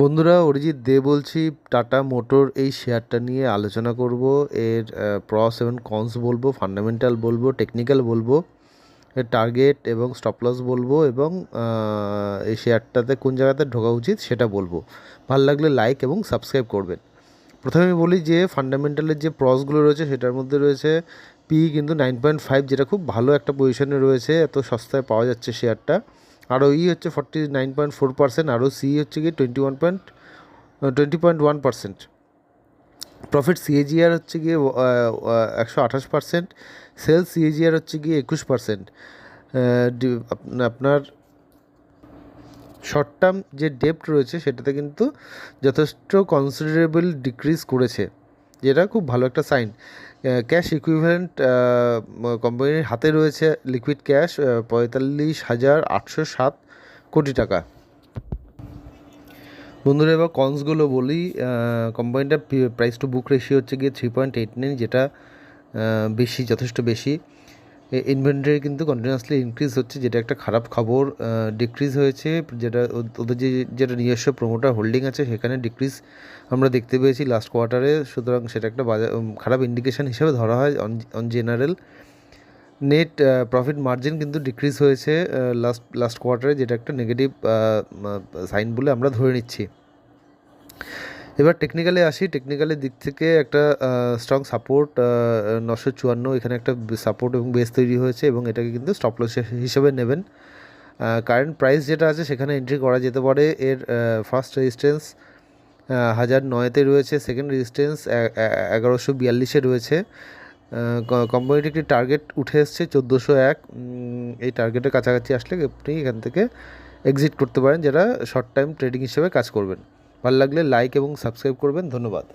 বন্ধুরা, অরিজিৎ দে বলছি, tata motor এই শেয়ারটা নিয়ে আলোচনা করব। এর প্রস এবং কনস বলব ফান্ডামেন্টাল বলব টেকনিক্যাল বলব, এর টার্গেট এবং স্টপলস বলব এবং এই শেয়ারটাতে কোন জায়গাতে ঢোকা উচিত সেটা বলব। ভালো লাগলে লাইক এবং সাবস্ক্রাইব করবেন। প্রথমে বলি যে ফান্ডামেন্টালের যে প্রসগুলো রয়েছে সেটার মধ্যে রয়েছে পি কিন্তু নাইন পয়েন্ট ফাইভ যেটা খুব ভালো একটা পজিশনে রয়েছে, এত সস্তায় পাওয়া যাচ্ছে শেয়ারটা। আরও ই হচ্ছে forty nine point four percent আরও সি হচ্ছে কি twenty one point twenty point one percent profit CAGR হচ্ছে গিয়ে একশো আঠাশ পার্সেন্ট সেল সিএজিআর হচ্ছে গিয়ে একুশ পার্সেন্ট আপনার শর্ট টার্ম যে ডেপ্ট রয়েছে, সেটাতে কিন্তু যথেষ্ট কনসিডারেবল ডিক্রিজ করেছে। যেটা খুব ভালো একটা সাইন ক্যাশ ইকুইভ্যালেন্ট কোম্পানির হাতে রয়েছে লিকুইড ক্যাশ পঁয়তাল্লিশ হাজার আটশো সাত কোটি টাকা। বন্ধুরা, এবার কনসগুলো বলি। কোম্পানিটা প্রাইস টু বুক রেশিও হচ্ছে গিয়ে থ্রি পয়েন্ট এইট নাইন যেটা বেশি, যথেষ্ট বেশি। ইনভেন্টারি কিন্তু কন্টিনিউয়াসলি ইনক্রিজ হচ্ছে, যেটা একটা খারাপ খবর ডিক্রিজ হয়েছে, যেটা ওদের যে, যেটা নিজস্ব প্রমোটার হোল্ডিং আছে, সেখানে ডিক্রিজ আমরা দেখতে পেয়েছি লাস্ট কোয়ার্টারে সুতরাং সেটা একটা বাজার খারাপ ইন্ডিকেশন হিসেবে ধরা হয় on general net profit margin কিন্তু ডিক্রিজ হয়েছে লাস্ট লাস্ট কোয়ার্টারে যেটা একটা নেগেটিভ সাইন বলে আমরা ধরে নিচ্ছি। এবার টেকনিক্যালে আসি টেকনিক্যালের দিক থেকে একটা স্ট্রং সাপোর্ট নশো চুয়ান্ন, এখানে একটা সাপোর্ট এবং বেস তৈরি হয়েছে এবং এটাকে কিন্তু স্টপ লস হিসেবে নেবেন। কারেন্ট প্রাইস যেটা আছে সেখানে এন্ট্রি করা যেতে পারে। এর ফার্স্ট রেজিস্ট্যান্স হাজার নয়তে রয়েছে। সেকেন্ড রেজিস্ট্যান্স এগারোশো বিয়াল্লিশে রয়েছে। কোম্পানিটি একটি টার্গেট উঠে এসছে চোদ্দোশো এক। এই টার্গেটের কাছাকাছি আসলে আপনি এখান থেকে এক্সিট করতে পারেন যারা শর্ট টাইম ট্রেডিং হিসেবে কাজ করবেন। ভালো লাগলে লাইক এবং সাবস্ক্রাইব করবেন ধন্যবাদ।